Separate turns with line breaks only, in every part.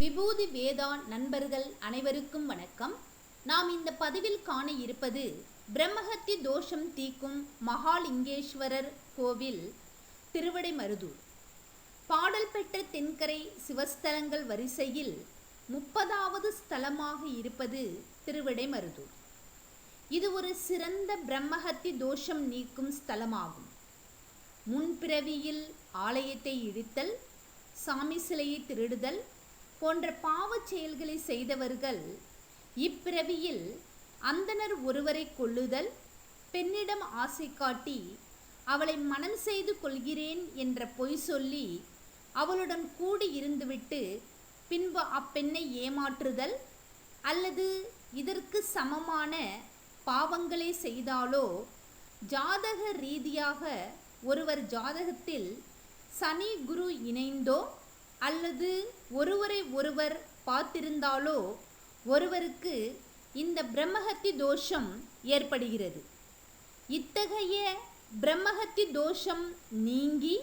விபூதி வேதா நண்பர்கள் அனைவருக்கும் வணக்கம். நாம் இந்த பதிவில் காண இருப்பது பிரம்மஹத்தி தோஷம் தீக்கும் மகாலிங்கேஸ்வரர் கோவில் திருவிடைமருதூர். பாடல் பெற்ற தென்கரை சிவஸ்தலங்கள் வரிசையில் முப்பதாவது ஸ்தலமாக இருப்பது திருவிடைமருதூர். இது ஒரு சிறந்த பிரம்மஹத்தி தோஷம் நீக்கும் ஸ்தலமாகும். முன்பிறவியில் ஆலயத்தை இடித்தல் சாமி சிலையை திருடுதல் போன்ற பாவச் செயல்களை செய்தவர்கள் இப்பிறவியில் அந்தணர் ஒருவரை கொள்ளுதல் பெண்ணிடம் ஆசை காட்டி அவளை மனம் செய்து கொள்கிறேன் என்ற பொய் சொல்லி அவளுடன் கூடி இருந்துவிட்டு பின்பு அப்பெண்ணை ஏமாற்றுதல் அல்லது இதற்கு சமமான பாவங்களை செய்தாலோ ஜாதக ரீதியாக ஒருவர் ஜாதகத்தில் சனி குரு இணைந்தோ அல்லது ஒருவரை ஒருவர் பார்த்திருந்தாலோ ஒருவருக்கு இந்த பிரம்மஹத்தி தோஷம் ஏற்படுகிறது. இத்தகைய பிரம்மஹத்தி தோஷம் நீங்கி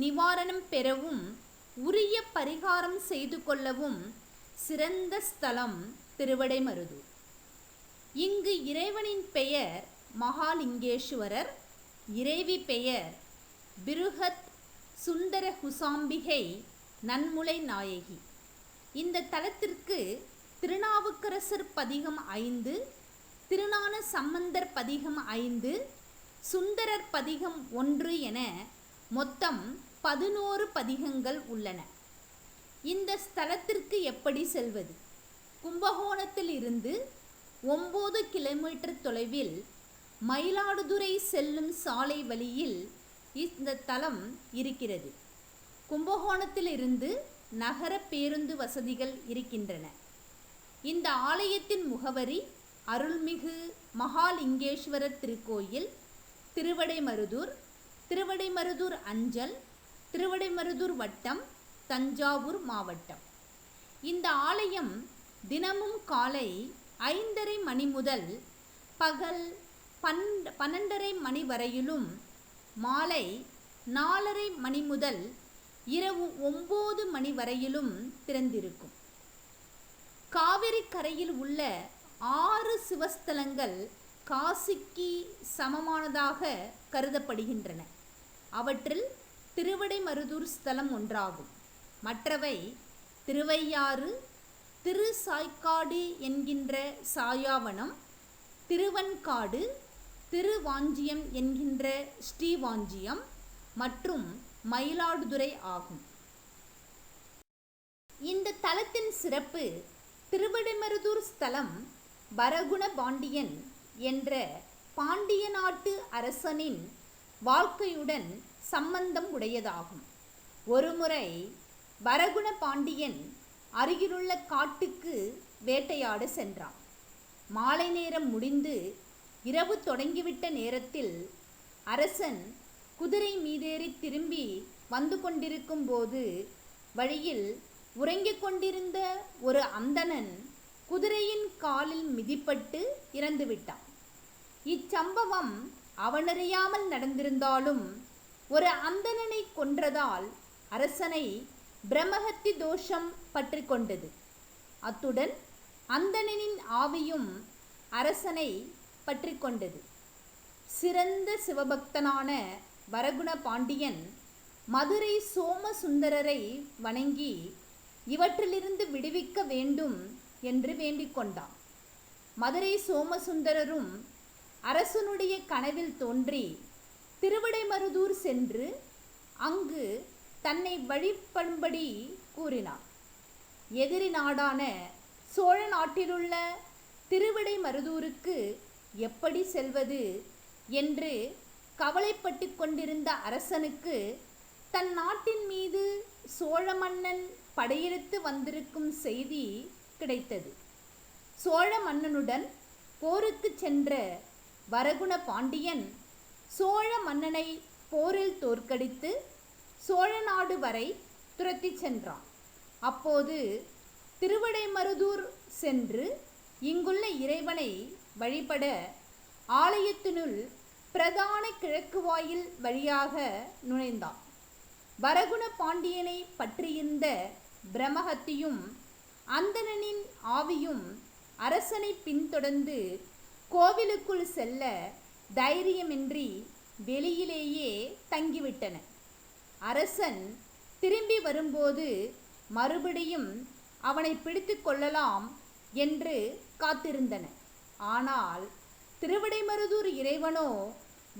நிவாரணம் பெறவும் உரிய பரிகாரம் செய்து கொள்ளவும் சிறந்த ஸ்தலம் திருவடைமருதூர். இங்கு இறைவனின் பெயர் மகாலிங்கேஸ்வரர் இறைவி பெயர் பிருகத் சுந்தர குசாம்பிகை நன்முலை நாயகி. இந்த தலத்திற்கு திருநாவுக்கரசர் பதிகம் ஐந்து திருநான சம்பந்தர் பதிகம் ஐந்து சுந்தரர் பதிகம் ஒன்று என மொத்தம் பதினோரு பதிகங்கள் உள்ளன. இந்த ஸ்தலத்திற்கு எப்படி செல்வது? கும்பகோணத்தில் இருந்து ஒம்பது கிலோமீட்டர் தொலைவில் மயிலாடுதுறை செல்லும் சாலை வழியில் இந்த தலம் இருக்கிறது. கும்பகோணத்திலிருந்து நகர பேருந்து வசதிகள் இருக்கின்றன. இந்த ஆலயத்தின் முகவரி அருள்மிகு மகாலிங்கேஸ்வரர் திருக்கோயில் திருவடைமருதூர் திருவடைமருதூர் அஞ்சல் திருவடைமருதூர் வட்டம் தஞ்சாவூர் மாவட்டம். இந்த ஆலயம் தினமும் காலை ஐந்தரை மணி முதல் பகல் பன் பன்னெண்டரை மணி வரையிலும் மாலை நாலரை மணி முதல் இரவு ஒம்பது மணி வரையிலும் திறந்திருக்கும். காவிரி கரையில் உள்ள ஆறு சிவஸ்தலங்கள் காசிக்கு சமமானதாக கருதப்படுகின்றன. அவற்றில் திருவிடைமருதூர் ஸ்தலம் ஒன்றாகும். மற்றவை திருவையாறு திரு சாய்க்காடு என்கின்ற சாயாவனம் திருவன்காடு திருவாஞ்சியம் என்கின்ற ஸ்ரீவாஞ்சியம் மற்றும் மயிலாடுதுறை ஆகும். இந்த தலத்தின் சிறப்பு திருவிடைமருதூர் ஸ்தலம் வரகுண பாண்டியன் என்ற பாண்டிய நாட்டு அரசனின் வாழ்க்கையுடன் சம்பந்தம் உடையதாகும். ஒருமுறை வரகுண பாண்டியன் அருகிலுள்ள காட்டுக்கு வேட்டையாட சென்றான். மாலை நேரம் முடிந்து இரவு தொடங்கிவிட்ட நேரத்தில் அரசன் குதிரை மீதேறி திரும்பி வந்து கொண்டிருக்கும் போது வழியில் உறங்கிக் கொண்டிருந்த ஒரு அந்தணன் குதிரையின் காலில் மிதிப்பட்டு இறந்துவிட்டான் இச்சம்பவம் அவனறியாமல் நடந்திருந்தாலும் ஒரு அந்தணனை கொன்றதால் அரசனை பிரம்மஹத்தி தோஷம் பற்றி கொண்டது. அத்துடன் அந்தணனின் ஆவியும் அரசனை பற்றி கொண்டது. சிறந்த சிவபக்தனான வரகுண பாண்டியன் மதுரை சோமசுந்தரரை வணங்கி இவற்றிலிருந்து விடுவிக்க வேண்டும் என்று வேண்டிக் கொண்டான். மதுரை சோமசுந்தரரும் அரசனுடைய கனவில் தோன்றி திருவிடைமருதூர் சென்று அங்கு தன்னை வழிபடும்படி கூறினார். எதிரி நாடான சோழ நாட்டிலுள்ள திருவிடைமருதூருக்கு எப்படி செல்வது என்று கவலைப்பட்டு கொண்டிருந்த அரசனுக்கு தன் நாட்டின் மீது சோழ மன்னன் படையெடுத்து வந்திருக்கும் செய்தி கிடைத்தது. சோழ மன்னனுடன் போருக்கு சென்ற வரகுண பாண்டியன் சோழ மன்னனை போரில் தோற்கடித்து சோழ நாடு வரை துரத்தி சென்றான். அப்போது திருவடைமருதூர் சென்று இங்குள்ள இறைவனை வழிபட ஆலயத்தினுள் பிரதான கிழக்கு வாயில் வழியாக நுழைந்தான். வரகுண பாண்டியனை பற்றியிருந்த பிரமஹத்தியும் அந்தணனின் ஆவியும் அரசனை பின்தொடர்ந்து கோவிலுக்குள் செல்ல தைரியமின்றி வெளியிலேயே தங்கிவிட்டன. அரசன் திரும்பி வரும்போது மறுபடியும் அவனை பிடித்து கொள்ளலாம் என்று காத்திருந்தன. ஆனால் திருவிடைமருதூர் இறைவனோ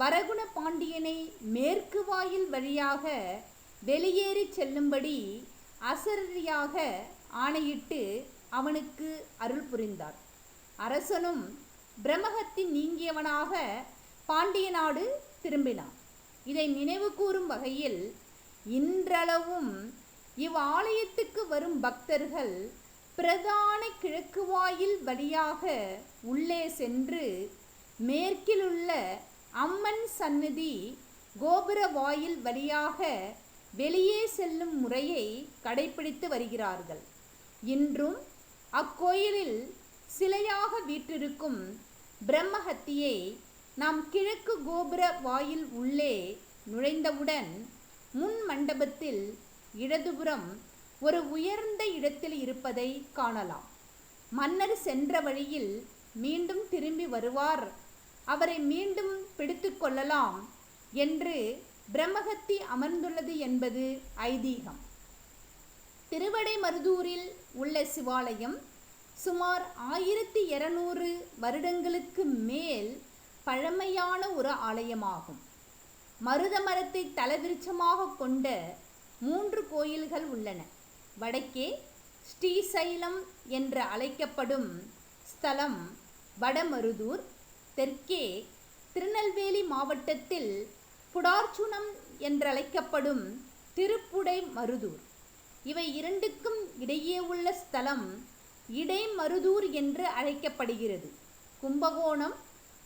வரகுண பாண்டியனை மேற்கு வாயில் வழியாக வெளியேறி செல்லும்படி அசரியாக ஆணையிட்டு அவனுக்கு அருள் புரிந்தார். அரசனும் பிரம்மகத்தின் நீங்கியவனாக பாண்டிய நாடு திரும்பினான். இதை நினைவு கூறும் வகையில் இன்றளவும் இவ்வாலயத்துக்கு வரும் பக்தர்கள் பிரதான கிழக்கு வாயில் வழியாக உள்ளே சென்று மேற்கிலுள்ள அம்மன் சந்நிதி கோபுர வாயில் வழியாக வெளியே செல்லும் முறையை கடைபிடித்து வருகிறார்கள். இன்றும் அக்கோயிலில் சிலையாக வீற்றிருக்கும் பிரம்மஹத்தியை நாம் கிழக்கு கோபுர வாயில் உள்ளே நுழைந்தவுடன் முன் மண்டபத்தில் இடதுபுறம் ஒரு உயர்ந்த இடத்தில் இருப்பதை காணலாம். மன்னர் சென்ற வழியில் மீண்டும் திரும்பி வருவார் அவரை மீண்டும் பிடித்து கொள்ளலாம் என்று பிரம்மகத்தி அமர்ந்துள்ளது என்பது ஐதீகம். திருவடைமருதூரில் உள்ள சிவாலயம் சுமார் ஆயிரத்தி இருநூறு வருடங்களுக்கு மேல் பழமையான ஒரு ஆலயமாகும். மருத மரத்தை தலவிருச்சமாக கொண்ட மூன்று கோயில்கள் உள்ளன. வடக்கே ஸ்ரீசைலம் என்று அழைக்கப்படும் ஸ்தலம் வடமருதூர் தெற்கே திருநெல்வேலி மாவட்டத்தில் புடார்ச்சுனம் என்றழைக்கப்படும் திருப்புடை மருதூர். இவை இரண்டுக்கும் இடையே உள்ள ஸ்தலம் இடைமருதூர் என்று அழைக்கப்படுகிறது. கும்பகோணம்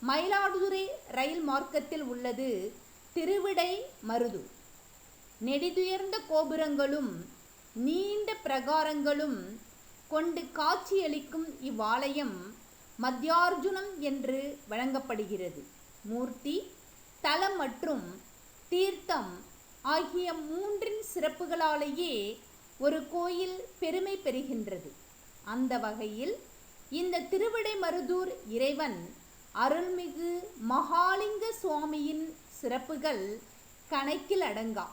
மயிலாடுதுறை ரயில் மார்க்கத்தில் உள்ளது திருவிடை மருதூர். நெடிதுயர்ந்த கோபுரங்களும் நீண்ட பிரகாரங்களும் கொண்டு காட்சியளிக்கும் இவ்வாலயம் மத்தியார்ஜுனம் என்று வழங்கப்படுகிறது. மூர்த்தி தலம் மற்றும் தீர்த்தம் ஆகிய மூன்றின் சிறப்புகளாலேயே ஒரு கோயில் பெருமை பெறுகின்றது. அந்த வகையில் இந்த திருவிடைமருதூர் இறைவன் அருள்மிகு மகாலிங்க சுவாமியின் சிறப்புகள் கணக்கில் அடங்கா.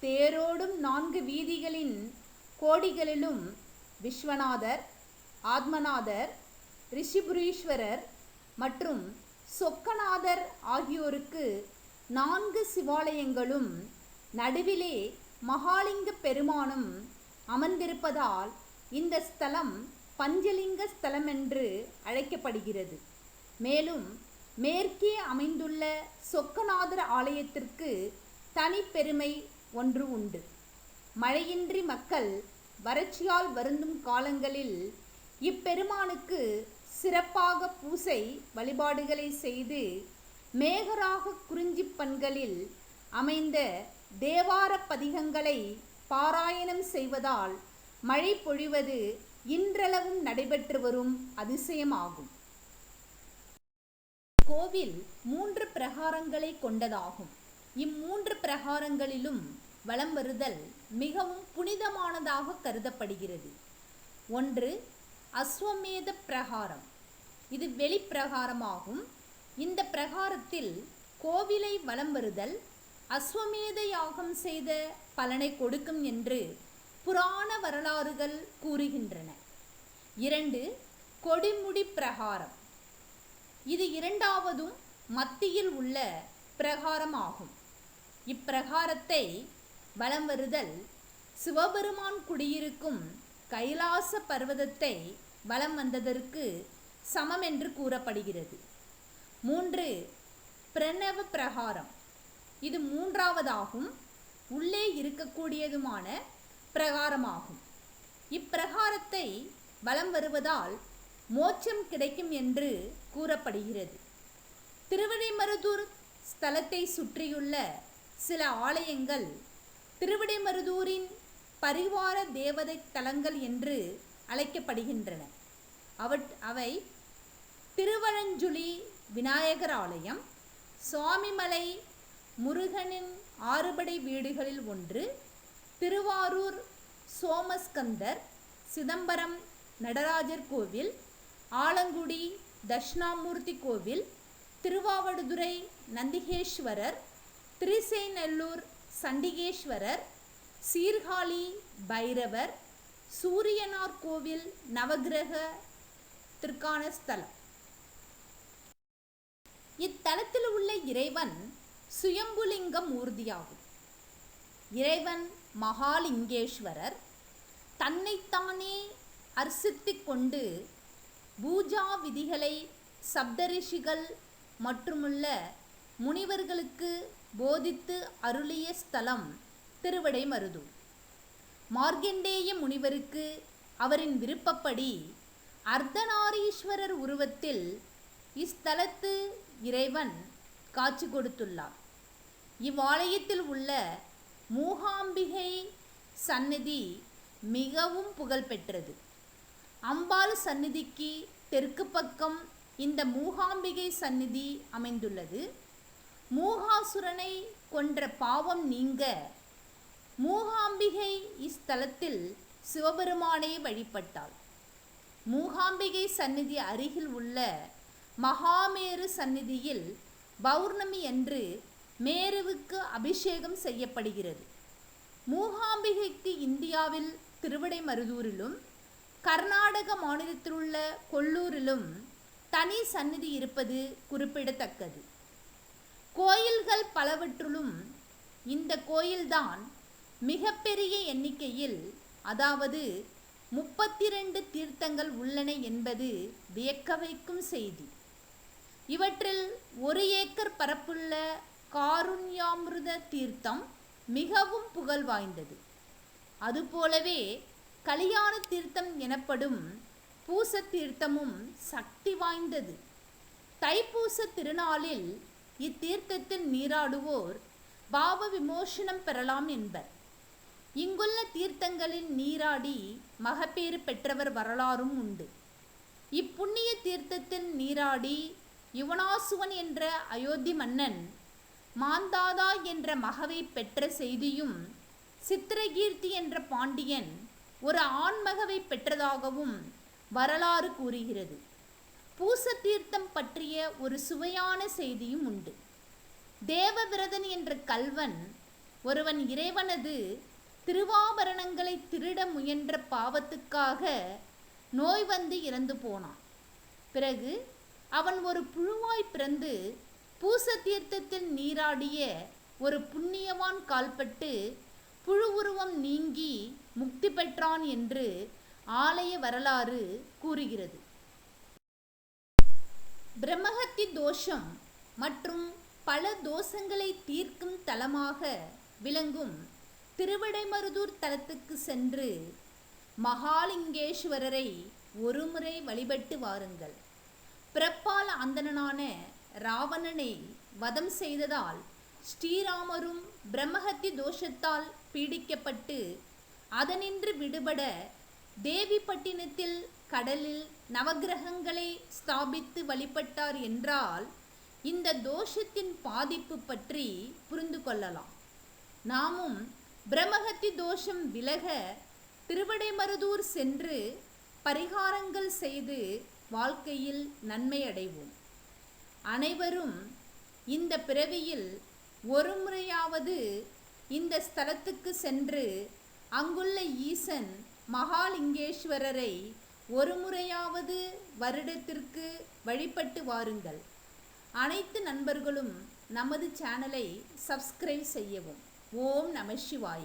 தேரோடும் நான்கு வீதிகளின் கோடிகளிலும் விஸ்வநாதர் ஆத்மநாதர் ரிஷிபுரீஸ்வரர் மற்றும் சொக்கநாதர் ஆகியோருக்கு நான்கு சிவாலயங்களும் நடுவிலே மகாலிங்க பெருமானும் அமர்ந்திருப்பதால் இந்த ஸ்தலம் பஞ்சலிங்க ஸ்தலம் என்று அழைக்கப்படுகிறது. மேலும் மேற்கே அமைந்துள்ள சொக்கநாதர் ஆலயத்திற்கு தனிப்பெருமை ஒன்று உண்டு. மழையின்றி மக்கள் வறட்சியால் வருந்தும் காலங்களில் இப்பெருமானுக்கு சிறப்பாக பூசை வழிபாடுகளை செய்து மேகராக குறிஞ்சிப்பண்களில் அமைந்த தேவார பதிகங்களை பாராயணம் செய்வதால் மழை பொழிவது இன்றளவும் நடைபெற்று வரும் அதிசயமாகும். கோவில் மூன்று பிரகாரங்களை கொண்டதாகும். இம்மூன்று பிரகாரங்களிலும் வலம் வருதல் மிகவும் புனிதமானதாக கருதப்படுகிறது. ஒன்று அஸ்வமேத பிரகாரம். இது வெளிப்பிரகாரமாகும். இந்த பிரகாரத்தில் கோவிலை வலம் வருதல் அஸ்வமேத யாகம் செய்த பலனை கொடுக்கும் என்று புராண வரலாறுகள் கூறுகின்றன. இரண்டு கொடிமுடி பிரகாரம். இது இரண்டாவதும் மத்தியில் உள்ள பிரகாரமாகும். இப்பிரகாரத்தை வலம் வருதல் சிவபெருமான் குடியிருக்கும் கைலாச பர்வதத்தை வலம் வந்ததற்கு சமம் என்று கூறப்படுகிறது. மூன்று பிரணவ பிரகாரம். இது மூன்றாவதாகும். உள்ளே இருக்கக்கூடியதுமான பிரகாரமாகும். இப்பிரகாரத்தை வலம் வருவதால் மோட்சம் கிடைக்கும் என்று கூறப்படுகிறது. திருவிடைமருதூர் ஸ்தலத்தை சுற்றியுள்ள சில ஆலயங்கள் திருவிடைமருதூரின் பரிவார தேவதை தலங்கள் என்று அழைக்கப்படுகின்றன. அவற் அவை திருவழஞ்சுழி விநாயகர் ஆலயம் சுவாமிமலை முருகனின் ஆறுபடை வீடுகளில் ஒன்று திருவாரூர் சோமஸ்கந்தர் சிதம்பரம் நடராஜர் கோவில் ஆலங்குடி தட்சிணாமூர்த்தி கோவில் திருவாவடுதுறை நந்திகேஸ்வரர் திருசேநல்லூர் சண்டிகேஸ்வரர் சீர்காழி பைரவர் சூரியனார் கோவில் நவகிரக திருக்கான ஸ்தலம். இத்தலத்தில் உள்ள இறைவன் சுயம்புலிங்க மூர்த்தியாகும் இறைவன் மகாலிங்கேஸ்வரர் தன்னைத்தானே அர்சித்துக் கொண்டு பூஜா விதிகளை சப்தரிஷிகள் மற்றுமுள்ள முனிவர்களுக்கு போதித்து அருளிய ஸ்தலம் திருவிடைமருதூர் மார்க்கண்டேய முனிவருக்கு அவரின் விருப்பப்படி அர்த்தநாரீஸ்வரர் உருவத்தில் இஸ்தலத்து இறைவன் காட்சி கொடுத்துள்ளார். இவ்வாலயத்தில் உள்ள மூகாம்பிகை சந்நிதி மிகவும் புகழ்பெற்றது அம்பாள் சந்நிதிக்கு தெற்கு பக்கம் இந்த மூகாம்பிகை சந்நிதி அமைந்துள்ளது. மூகாசுரனை கொன்ற பாவம் நீங்க மூகாம்பிகை இஸ்தலத்தில் சிவபெருமானை வழிபட்டாள். மூகாம்பிகை சந்நிதி அருகில் உள்ள மகாமேரு சந்நிதியில் பௌர்ணமி அன்று மேருவுக்கு அபிஷேகம் செய்யப்படுகிறது. மூகாம்பிகைக்கு இந்தியாவில் திருவிடைமருதூரிலும் கர்நாடக மாநிலத்திலுள்ள கொல்லூரிலும் தனி சந்நிதி இருப்பது குறிப்பிடத்தக்கது. கோயில்கள் பலவற்றிலும் இந்த கோயில்தான் மிகப்பெரிய எண்ணிக்கையில் அதாவது முப்பத்தி ரெண்டு தீர்த்தங்கள் உள்ளன என்பது வியக்க வைக்கும் செய்தி. இவற்றில் ஒரு ஏக்கர் பரப்புள்ள காருண்யாமிருத தீர்த்தம் மிகவும் புகழ் வாய்ந்தது. அதுபோலவே கலியாண தீர்த்தம் எனப்படும் பூச தீர்த்தமும் சக்தி வாய்ந்தது. தைப்பூச திருநாளில் இத்தீர்த்தத்தில் நீராடுவோர் பாவ விமோசனம் பெறலாம் என்பர். இங்குள்ள தீர்த்தங்களில் நீராடி மகப்பேறு பெற்றவர் வரலாறும் உண்டு. இப்புண்ணிய தீர்த்தத்தில் நீராடி யுவனாசுவன் என்ற அயோத்தி மன்னன் மாந்தாதா என்ற மகவை பெற்ற செய்தியும் சித்திரகீர்த்தி என்ற பாண்டியன் ஒரு ஆண்மகவை பெற்றதாகவும் வரலாறு கூறுகிறது. பூச தீர்த்தம் பற்றிய ஒரு சுவையான செய்தியும் உண்டு. தேவவிரதன் என்ற கல்வன் ஒருவன் இறைவனது திருவாபரணங்களை திருட முயன்ற பாவத்துக்காக நோய் வந்து இறந்து போனான். பிறகு அவன் ஒரு புழுவாய் பிறந்து பூச தீர்த்தத்தில் நீராடிய ஒரு புண்ணியவான் கால்பட்டு புழு உருவம் நீங்கி முக்தி பெற்றான் என்று ஆலய வரலாறு கூறுகிறது. பிரம்மஹத்தி தோஷம் மற்றும் பல தோஷங்களை தீர்க்கும் தலமாக விளங்கும் திருவிடைமருதூர் தலத்துக்கு சென்று மகாலிங்கேஸ்வரரை ஒருமுறை வழிபட்டு வாருங்கள். பிறப்பால் அந்தணனான ராவணனை வதம் செய்ததால் ஸ்ரீராமரும் பிரம்மஹத்தி தோஷத்தால் பீடிக்கப்பட்டு அதனின்று விடுபட தேவிப்பட்டினத்தில் கடலில் நவக்கிரகங்களை ஸ்தாபித்து வழிபட்டார் என்றால் இந்த தோஷத்தின் பாதிப்பு பற்றி புரிந்து கொள்ளலாம். நாமும் பிரம்மஹத்தி தோஷம் விலக திருவடைமருதூர் சென்று பரிகாரங்கள் செய்து வாழ்க்கையில் நன்மை அடைவோம் அனைவரும் இந்த பிறவியில் ஒரு முறையாவது இந்த ஸ்தலத்துக்கு சென்று அங்குள்ள ஈசன் மகாலிங்கேஸ்வரரை ஒரு முறையாவது வருடத்திற்கு வழிபட்டு வாருங்கள். அனைத்து நண்பர்களும் நமது சேனலை சப்ஸ்கிரைப் செய்யவும். ஓம் நம சிவாய.